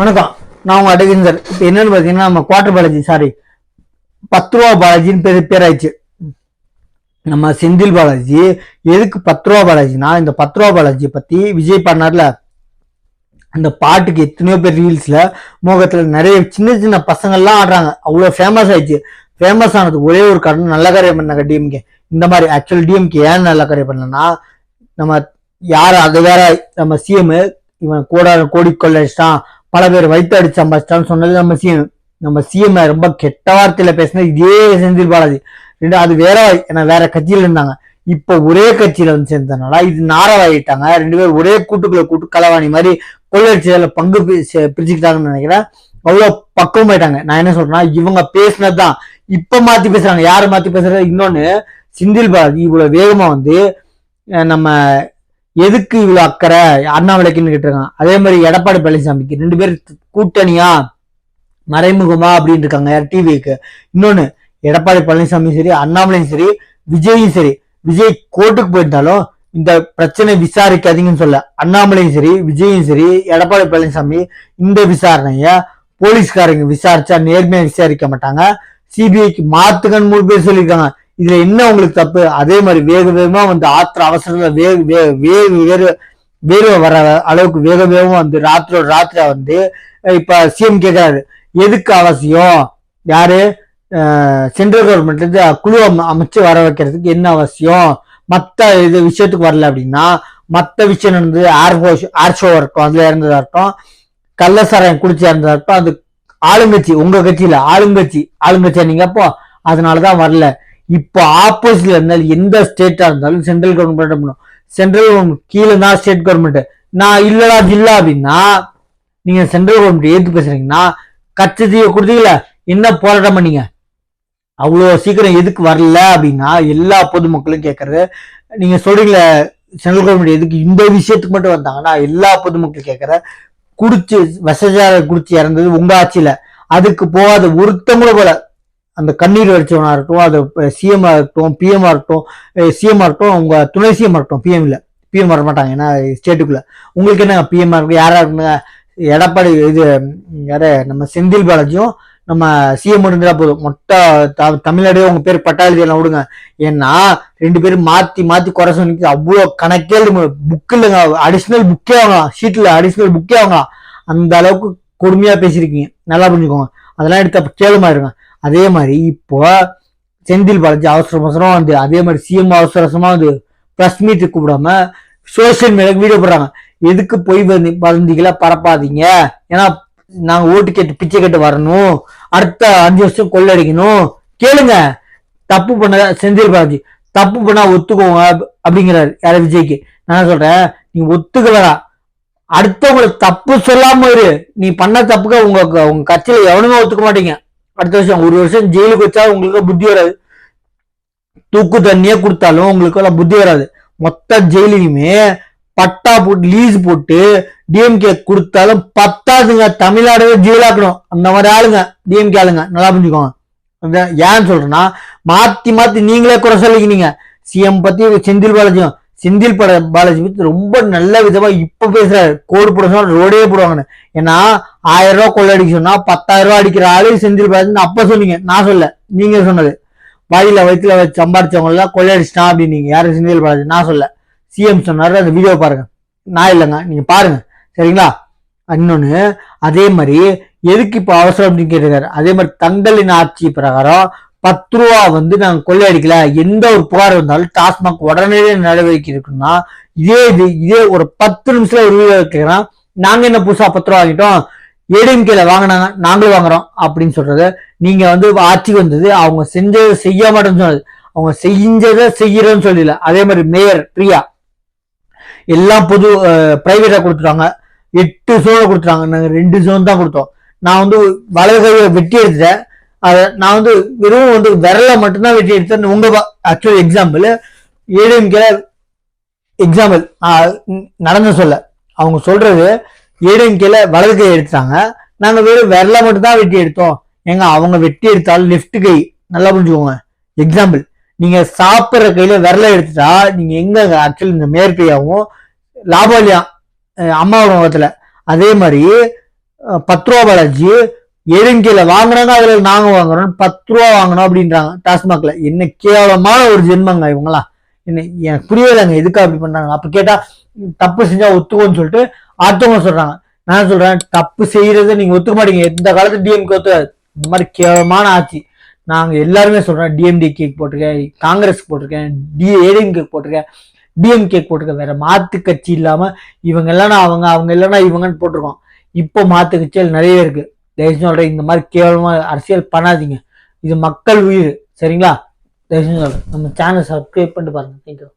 வணக்கம். நான் உங்க அடகிந்தர் இப்போ என்னன்னு பார்த்தீங்கன்னா நம்ம குவார்டர் பாலாஜி சாரி பத்து ரூபா பாலாஜின்னு பேர் பேராயிடுச்சு. நம்ம செந்தில் பாலாஜி எதுக்கு பத்து ரூபா பாலாஜினா இந்த பத்து ரூபா பாலாஜியை பத்தி விஜய் பண்ணார்ல அந்த பாட்டுக்கு எத்தனையோ பேர் ரீல்ஸ்ல மோகத்துல நிறைய சின்ன சின்ன பசங்கள்லாம் ஆடுறாங்க. அவ்வளோ ஃபேமஸ் ஆயிடுச்சு. ஃபேமஸ் ஆனது ஒரே ஒரு காரணம் நல்ல காரியம் பண்ணாங்க டிஎம்கே இந்த மாதிரி ஆக்சுவல் டிஎம்கே ஏன் நல்ல காரியம் பண்ணலன்னா நம்ம யார் அது வேற நம்ம சிஎம் இவன் கோடா கோடி கொள்ளடிச்சிட்டான் பல பேர் வைத்து அடிச்சு சம்பாதிச்சிட்டான்னு சொன்னது நம்ம சிஎம் நம்ம சிஎம் ரொம்ப கெட்ட வார்த்தையில பேசினது இதே செந்தில் பாலாஜி. ரெண்டு அது வேற ஏன்னா வேற கட்சியில இருந்தாங்க. இப்ப ஒரே கட்சியில வந்து சேர்ந்ததுனால இது நாரவாயிட்டாங்க. ரெண்டு பேரும் ஒரே கூட்டுக்குள்ள கூட்டு களவாணி மாதிரி கொள்ளடிச்சதுல பங்கு பி- பிரிச்சுக்கிட்டாங்கன்னு நினைக்கிறேன். அவ்வளவு பக்குவம் ஆயிட்டாங்க. நான் என்ன சொல்றேன்னா இவங்க பேசினதுதான். இப்ப மாத்தி பேசுறாங்க. யாரு மாத்தி பேசுறது? இன்னொன்னு சிந்தில் பாலாஜி இவ்வளவு வேகமா வந்து நம்ம எதுக்கு இவ்வளவு அக்கறை? அண்ணாமலைக்குன்னு கேட்டிருக்காங்க. அதே மாதிரி எடப்பாடி பழனிசாமிக்கு ரெண்டு பேர் கூட்டணியா மறைமுகமா அப்படின்னு இருக்காங்க. யார்? டிவிக்கு. இன்னொன்னு எடப்பாடி பழனிசாமியும் சரி அண்ணாமலையும் சரி விஜயும் சரி விஜய் கோர்ட்டுக்கு போயிருந்தாலும் இந்த பிரச்சனை விசாரிக்காதீங்கன்னு சொல்ல. அண்ணாமலையும் சரி விஜயும் சரி எடப்பாடி பழனிசாமி இந்த விசாரணைய போலீஸ்காரங்க விசாரிச்சா நேர்மையா விசாரிக்க மாட்டாங்க. சிபிஐக்கு மாத்துக்கன்னு மூணு பேர் சொல்லியிருக்காங்க. இதுல என்ன உங்களுக்கு தப்பு? அதே மாதிரி வேக வேகமா வந்து ஆத்திர அவசரத்துல வேக வே- வேக வேறு வேர்வை வர அளவுக்கு வேக வேகமா வந்து ராத்திரோட ராத்திர வந்து இப்ப சிஎம் கேட்கிறாரு எதுக்கு அவசியம்? யாரு? சென்ட்ரல் கவர்மெண்ட் இருந்து குழு அமைச்சு வர வைக்கிறதுக்கு என்ன அவசியம்? மற்ற இது விஷயத்துக்கு வரல அப்படின்னா மற்ற விஷயம் வந்து ஏர் ஃபோர்ஸ் ஏர் ஷோ இருக்கட்டும் அதுல இருந்ததா இருக்கட்டும் கள்ளசாராயம் குடிச்சு இருந்ததா இருக்கட்டும் அது ஆளுங்கட்சி உங்க கட்சியில ஆளுங்கட்சி ஆளுங்கட்சியா நீங்க அப்போ? அதனாலதான் வரல. இப்போ ஆப்போசிட்ல இருந்தாலும் எந்த ஸ்டேட்டா இருந்தாலும் சென்ட்ரல் கவர்மெண்ட் பண்ணும். சென்ட்ரல் கவர்மெண்ட் கீழே தான் ஸ்டேட் கவர்மெண்ட் நான் இல்லடா ஜில்லா அப்படின்னா நீங்க சென்ட்ரல் கவர்மெண்ட் ஏத்து பேசுறீங்கன்னா கச்சத்தீவை கொடுத்தீங்களா என்ன போராட்டம் பண்ணீங்க? அவ்வளோ சீக்கிரம் எதுக்கு வரல அப்படின்னா எல்லா பொதுமக்களும் கேட்கறது. நீங்க சொல்றீங்களே சென்ட்ரல் கவர்மெண்ட் எதுக்கு இந்த விஷயத்துக்கு மட்டும் வந்தாங்கன்னா எல்லா பொதுமக்களும் கேட்கற குடிச்சு வசதியாக குடிச்சு இறந்தது உங்க ஆட்சியில. அதுக்கு போகாத ஒருத்தவங்களும் கூட போல. அந்த கண்ணீர் வடிச்சவனா இருக்கட்டும் அது சிஎம் இருக்கட்டும் பிஎம் இருக்கட்டும் சிஎம் இருக்கட்டும் உங்கள் துணை சிஎம் இருக்கட்டும் பிஎம் பிஎம் வர மாட்டாங்க ஏன்னா ஸ்டேட்டுக்குள்ளே. உங்களுக்கு என்ன பிஎம் இருக்கும் யாராக இருக்குங்க? எடப்பாடி இது ம், யாரு நம்ம செந்தில் பாலாஜியும் நம்ம சிஎம் இருந்தா போதும். மொட்டை த- தமிழ்நாடே உங்க பேர் பட்டாளி எல்லாம் விடுங்க. ஏன்னா ரெண்டு பேரும் மாத்தி மாத்தி குறை சொல்லி அவ்வளோ கணக்கே புக் இல்லைங்க. அடிஷ்னல் புக்கே வாங்கலாம். ஷீட்ல அடிஷ்னல் புக்கே வாங்கலாம். அந்த அளவுக்கு கொடுமையா பேசியிருக்கீங்க. நல்லா புரிஞ்சுக்கோங்க. அதெல்லாம் எடுத்து அப்போ கேளுமா இருங்க அதே மாதிரி இப்போ செந்தில் பாலாஜி அவசர அவசரம் வந்து அதே மாதிரி சிஎம் அவசர அவசரமா வந்து ப்ரெஸ் மீட்டு கூப்பிடாம சோசியல் மீடியா வீடியோ போடுறாங்க. எதுக்கு போய் வந்து வதந்திகளை பரப்பாதீங்க. ஏன்னா நாங்க ஓட்டு கேட்டு பிச்சை கேட்டு வரணும். அடுத்த அஞ்சு வருஷம் கொள்ளடிக்கணும். கேளுங்க. தப்பு பண்ண செந்தில் பாலாஜி. தப்பு பண்ணா ஒத்துக்கோங்க அப்படிங்கிறாரு. யார? விஜய்க்கு. நான் சொல்றேன்? நீ ஒத்துக்கலடா. அடுத்தவங்களை தப்பு சொல்லாம இரு. நீ பண்ண தப்புக்கு உங்க உங்க கட்சியில எவனுமே ஒத்துக்க மாட்டீங்க. அடுத்த வருஷம் ஒரு வருஷம் ஜெயிலுக்கு வச்சா உங்களுக்கு புத்தி வராது. தூக்கு தண்ணியே கொடுத்தாலும் உங்களுக்கு எல்லாம் புத்தி வராது. மொத்த ஜெயிலையுமே பட்டா போட்டு லீஸ் போட்டு டிஎம்கே கொடுத்தாலும் பத்தாதுங்க. தமிழ்நாடவே ஜெயிலாக்கணும். அந்த மாதிரி ஆளுங்க டிஎம்கே ஆளுங்க. நல்லா புரிஞ்சுக்கோங்க. அதான் ஏன்னு சொல்றேன்னா மாத்தி மாத்தி நீங்களே குறை சொல்லிக்கினீங்க. சிஎம் பத்தி செந்தில் பாலாஜியும் செந்தில் பட பாலாஜி பத்தி ரொம்ப நல்ல விதமா இப்ப பேசுறாரு கோடு போட சொன்னா ரோடே போடுவாங்கன்னு. ஏன்னா ஆயிரம் ரூபாய் கொள்ளடிக்க சொன்னா பத்தாயிரம் ரூபாய் அடிக்கிற ஆளு செந்தில் பாலாஜி அப்ப சொன்னீங்க. நான் சொல்ல. நீங்க சொன்னது. வாயில வயிற்றுல வச்சு சம்பாதிச்சவங்க எல்லாம் கொள்ளையடிச்சிட்டான் அப்படின்னீங்க. யாரும் செந்தில் பாலாஜி? நான் சொல்ல. சிஎம் சொன்னாரு அந்த வீடியோ பாருங்க. நான் இல்லைங்க. நீங்க பாருங்க. சரிங்களா? இன்னொன்னு அதே மாதிரி எதுக்கு இப்ப அவசரம் அப்படின்னு கேட்டிருக்காரு. அதே மாதிரி தங்களின் ஆட்சி பிரகாரம் பத்து ரூபா வந்து நாங்க கொள்ளையடிக்கல. எந்த ஒரு புகார் வந்தாலும் டாஸ்மாக் உடனே நடவடிக்கை இருக்குன்னா இதே இது இதே ஒரு பத்து நிமிஷத்துல ஒரு வீடியோ கேட்கறான் நாங்க என்ன புதுசா பத்து ரூபா வாங்கிட்டோம்? ஏடிஎம்கேல வாங்கினாங்க நாங்களும் வாங்குறோம் அப்படின்னு சொல்றது. நீங்க வந்து ஆட்சிக்கு வந்தது அவங்க செஞ்சதை செய்ய மாட்டேன்னு சொன்னது. அவங்க செஞ்சதை செய்யறோன்னு சொல்லல. அதே மாதிரி மேயர் பிரியா எல்லாம் பொது பிரைவேட்டா கொடுத்துட்டாங்க. எட்டு ஜோனை கொடுத்துட்டாங்க. நாங்க ரெண்டு ஜோன் தான் கொடுத்தோம். நான் வந்து வலது கையை வெட்டி எடுத்துட்டேன். அதை நான் வந்து வெறும் வந்து விரல மட்டும்தான் வெட்டி எடுத்தேன் உங்க ஆக்சுவல் எக்ஸாம்பிள் ஏடிஎம்கே எக்ஸாம்பிள் நடந்த சொல்ல. அவங்க சொல்றது ஏடிஎம்கேல வலது கை எடுத்தாங்க. நாங்க வெறும் விரல மட்டும்தான் வெட்டி எடுத்தோம். ஏங்க அவங்க வெட்டி எடுத்தாலும் லெஃப்ட் கை. நல்லா புரிஞ்சுக்கோங்க. எக்ஸாம்பிள் நீங்க சாப்பிட்ற கையில விரல எடுத்துட்டா நீங்க எங்க ஆக்சுவலி இந்த மேற்கையாகவும் லாபாலியா அம்மா உணவகத்துல. அதே மாதிரி அஹ், பத்து பாலாஜி ஏடிஎம்கேல வாங்குறாங்க அதுல நாங்க வாங்குறோம். பத்து ரூபா வாங்கணும் அப்படின்றாங்க டாஸ்மாக்ல. என்ன கேவலமான ஒரு ஜென்மங்க இவங்களாம் என்ன எனக்கு புரியலைங்க எதுக்கு அப்படி பண்றாங்க? அப்ப கேட்டா தப்பு செஞ்சா ஒத்துக்கோன்னு சொல்லிட்டு அடுத்தவங்க சொல்றாங்க. நான் சொல்றேன் தப்பு செய்யறதை நீங்க ஒத்துக்க மாட்டீங்க. எந்த காலத்து டிஎம்கே ஒத்துக்காது. இந்த மாதிரி கேவலமான ஆட்சி. நாங்க எல்லாருமே சொல்றோம் டிஎம்டி கேக் போட்டிருக்கேன் காங்கிரஸ் போட்டிருக்கேன் டி ஏடிஎம்கே போட்டிருக்கேன். டிஎம்கே போட்டிருக்கேன் வேற மாத்து கட்சி இல்லாம இவங்க இல்லைன்னா அவங்க அவங்க இல்லைன்னா இவங்கன்னு போட்டிருக்கோம். இப்போ மாத்து கட்சிகள் நிறைய இருக்கு. தயவு சொல்கிறேன் இந்த மாதிரி கேவலமாக அரசியல் பண்ணாதீங்க. இது மக்கள் உயிர் சரிங்களா? தயவு சொல்கிறேன் நம்ம சேனல் சப்ஸ்கிரைப் பண்ணிட்டு பாருங்க. தேங்க்யூ